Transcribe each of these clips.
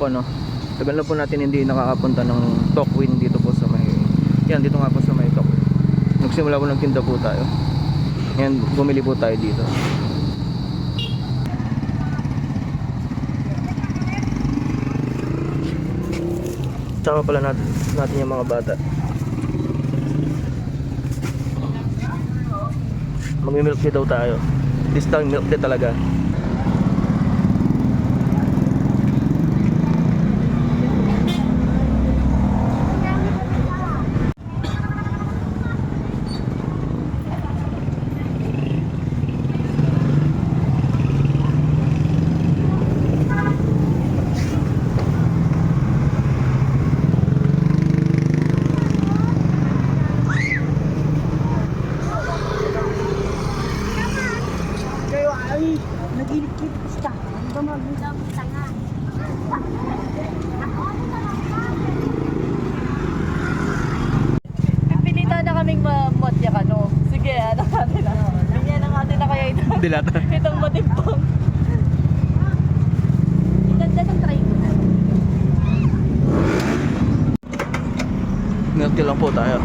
Po no. Tagal na po natin hindi nakakapunta ng Tokwin dito po sa may Yan dito nga po sa may Tokwin. Nagsimula po nagtinda po tayo. Yan bumili po tayo dito. Tsaka pala natin, natin yung mga bata. Mag-milk tea daw tayo. This time milk tea talaga. Ay nag-inikip ka. Ano ba magbilang tanga? Pipilita na kaming mamotya ka, no? Sige, ano natin na. Bigyan na natin na kaya ito. Dilata. Itong matimpang. Ganda ng try ko na. Tea lang po tayo.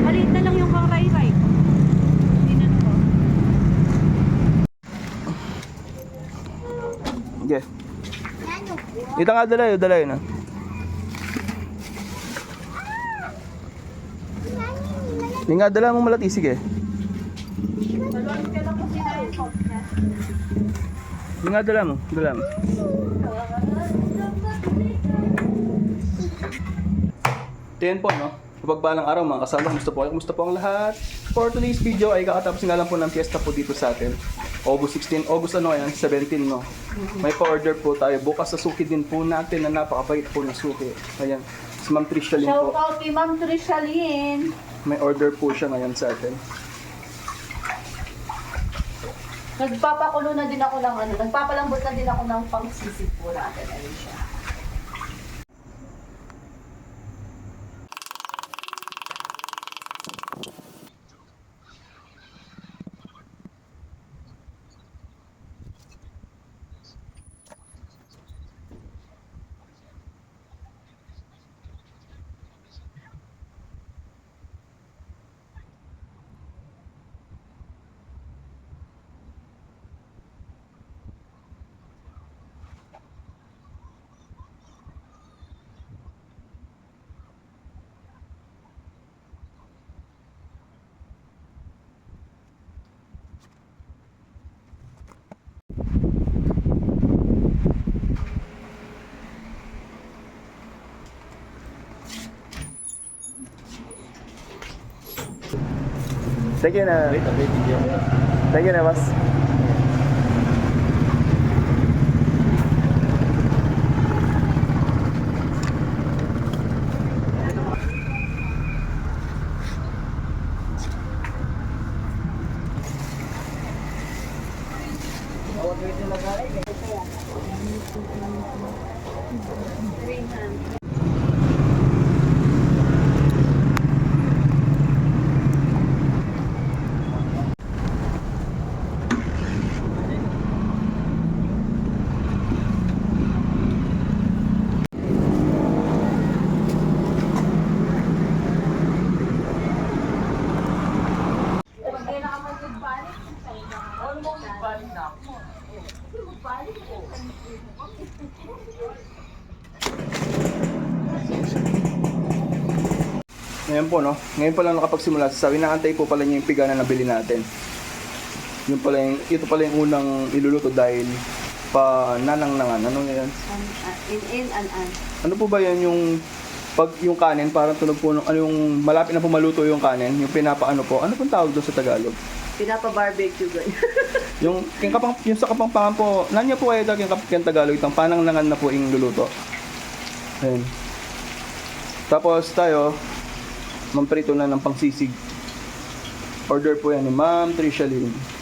Maliit na lang yung kang ray-ray. Hindi na ko. Sige. Dito nga dalayo, dalayo na. Hindi nga dala mo malati, sige. Hindi nga dala mo, dala mo. Then po, no? Kapagbalang araw mga kasama, kumusta po kayo? Kumusta po ang lahat? For today's video ay kakatapos nga lang po ng fiesta po dito sa atin. August 16, August ano yan? 17, no? May pa-order po tayo. Bukas sa suki din po natin na napakabait po na suki. Ayan. Si Ma'am Trisha Lin Shout po. out kay Ma'am Trisha Lynn. May order po siya ngayon sa atin. Nagpapakulo na din ako ng ano, nagpapalambot na din ako ng pangsisig po natin. Ayun siya. Thank you na. Thank you na, boss. Ngayon po, no? Ngayon pa lang nakapagsimula. Sabi na antay po pala niya yung piga na nabili natin. Yung pala yung, ito pala yung unang iluluto dahil pa nanang-nangan. Ano yan? An, an, in, in, an, an. Ano po ba yan yung pag yung kanin parang tunog po ng ano yung malapit na po maluto yung kanin, yung pinapaano po. Ano pong tawag doon sa Tagalog? Pinapa-barbecue ganyan. Yung yung kapang yung sa kapampangan po, nanya po kayo yung kap yung Tagalog itong panang-nangan na po yung luluto. Ayun. Tapos tayo mamprito na ng pangsisig. Order po yan ni Ma'am Trisha Lynn.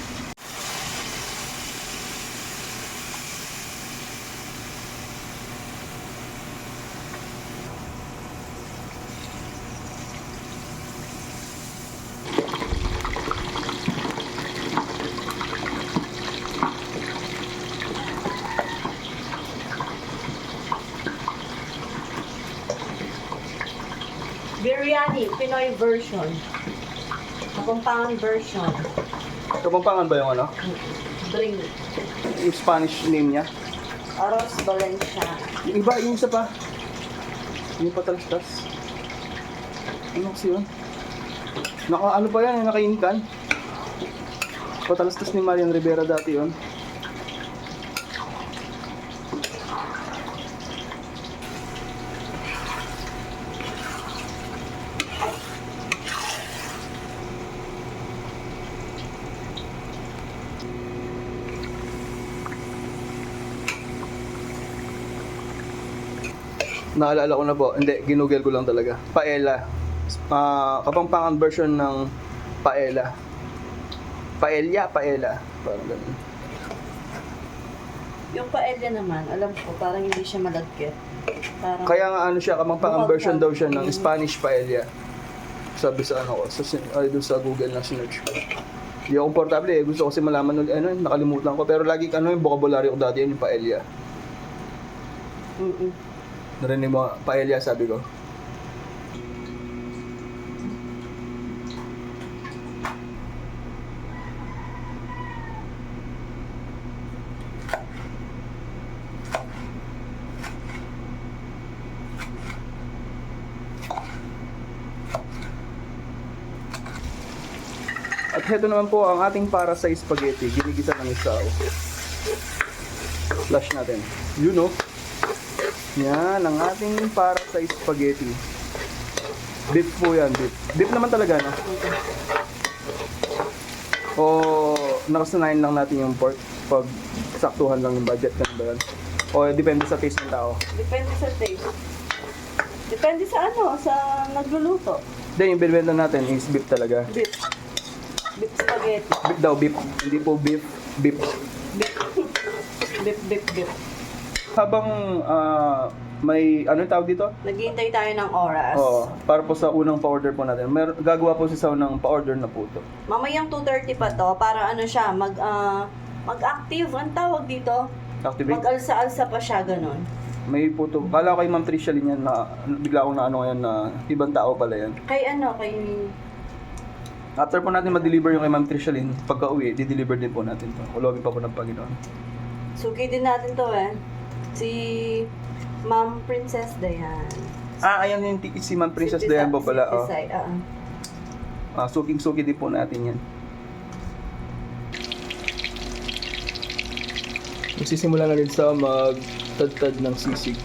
Biryani, Pinoy version. Kapampangan version. Kapampangan ba yung ano? Drink. Yung Spanish name niya? Aros Valencia. Yung iba, yung isa pa. Yung patalastas. Ano kasi yun? Naka ano pa yan, nakainikan. Patalastas ni Marian Rivera dati yun. Naalala ko na po. Hindi, ginugel ko lang talaga. Paella. Ah, kapampangan version ng paella. Paella, paella. Parang ganun. Yung paella naman, alam ko, parang hindi siya malagkit. Parang, Kaya nga ano siya, kapampangan Bukod version daw siya ng Spanish paella. Sabi sa ano ko, sa, ay, doon sa Google na sinerch ko. Hindi ako komportable eh. Gusto ko kasi malaman ulit, ano, nakalimutan ko. Pero lagi ano yung vocabulary ko dati, yun yung paella. Mm-mm. Narinig mo, paella sabi ko. Heto naman po ang ating para sa spaghetti. Ginigisa ng isaw. Flash natin. You know. Yan, ang ating para sa spaghetti. Beef po yan, beef. Beef naman talaga, no? O nakasanayan lang natin yung pork pag saktuhan lang yung budget, ganun ba yan? O depende sa taste ng tao. Depende sa taste. Depende sa ano, sa nagluluto. Then yung binibenta natin is beef talaga. Beef. Spaghetti. Beef daw, beef. Hindi po beef, beef. Beef. beef, beef, beef. Habang ah, may, ano yung tawag dito? Naghihintay tayo ng oras. Oo, para po sa unang pa-order po natin. Mer gagawa po si Sao ng pa-order na po ito. Mamayang 2.30 pa to, para ano siya, mag, ah, mag-active, ang tawag dito. Activate. Mag-alsa-alsa pa siya, ganun. May puto. Kala ko kay Ma'am Tricia Lin yan na bigla akong na ano ngayon na ibang tao pala yan. Kay ano, kay... After po natin ma-deliver yung kay Ma'am Tricia Lin, pagka uwi, di-deliver din po natin to. Kulogin pa po ng Panginoon. Suki din natin to eh. Si Ma'am Princess Dayan. Ah, ayan yung tiki si Ma'am Princess Si Dayan po pala. si Oh. Tisay, oo. Ah, suking-suki din po natin yan. Magsisimula na rin sa magtadtad ng sisig.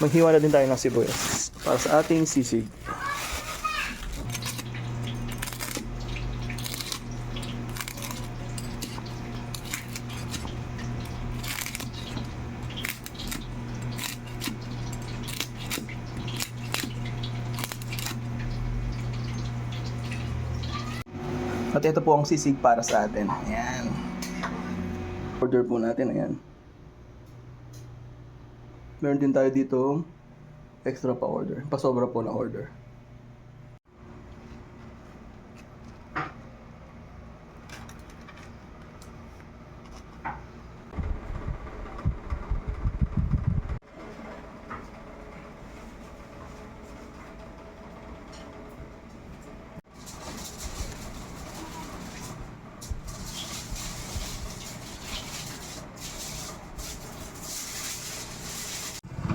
Maghiwa na din tayo ng sibuyas para sa ating sisig. At ito po ang sisig para sa atin. Ayan. Order po natin. Ayan. Meron din tayo dito extra pa order. Pasobra po na order.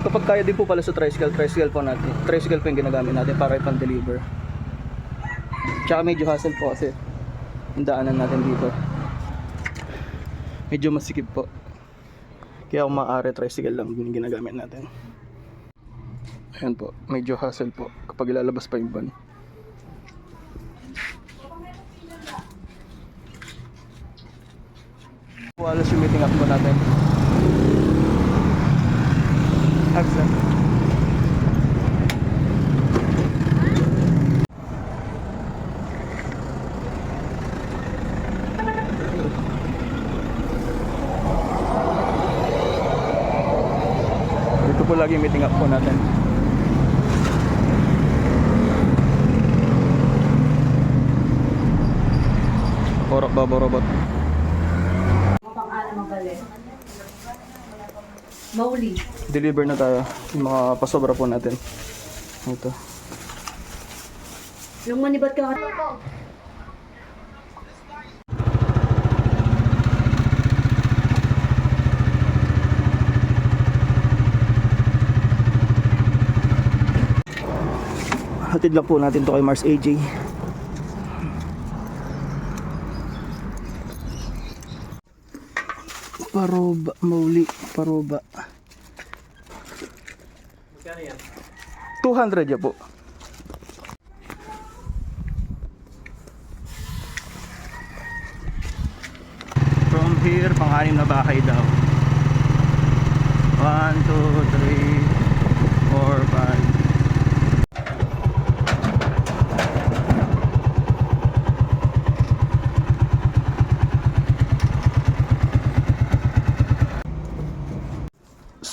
Kapag kaya din po pala sa tricycle, tricycle po natin. Tricycle po yung ginagamit natin para ipang-deliver. Tsaka medyo hassle po kasi yung daanan natin dito. Medyo masikip po. Kaya kung maaari, tricycle lang yung ginagamit natin. Ayan po, medyo hassle po kapag ilalabas pa yung van. Walas yung meeting up po natin. Accent. Dito po lagi meeting up po natin. Orok Babo Robot. Pang ano magaling. Mauli. Deliver na tayo. Yung mga pasobra po natin. Ito. Yung manibat ka Hatid lang po natin to kay Mars AJ. Paroba, mauli, paroba. Magkano yan? 200 ya po. From here, pang-anim na bahay daw. 1, 2, 3,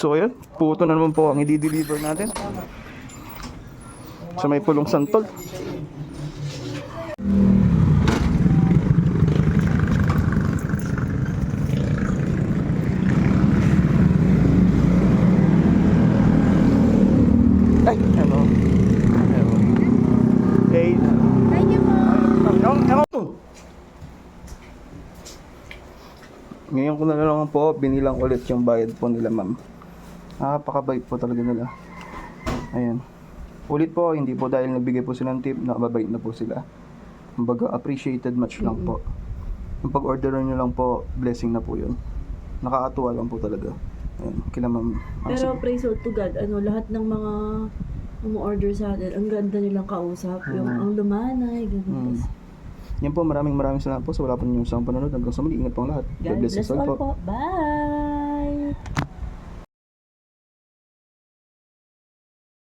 So ayun, puto na naman po ang i-deliver natin. Sa may pulong santol. Ay, ano? Ano? Okay. Thank you po. Ngayon ko na lang po binilang ulit yung bayad po nila ma'am. Napakabait po talaga nila. Ayan. Ulit po, hindi po dahil nagbigay po sila ng tip, nakababait na po sila. Kumbaga, appreciated much lang po. Yung pag-orderan nyo lang po, blessing na po yun. Nakakatuwa lang po talaga. Ayan, kila ma'am. Ang Pero praise all to God, ano, lahat ng mga umu-order sa atin, ang ganda nilang kausap. Yung Mm. ang lumanay, ganun. Mm. Yan po, maraming maraming salamat po sa wala po ninyong isang panonood. Hanggang sa muli, ingat po ang lahat. God bless all po. po. Bye!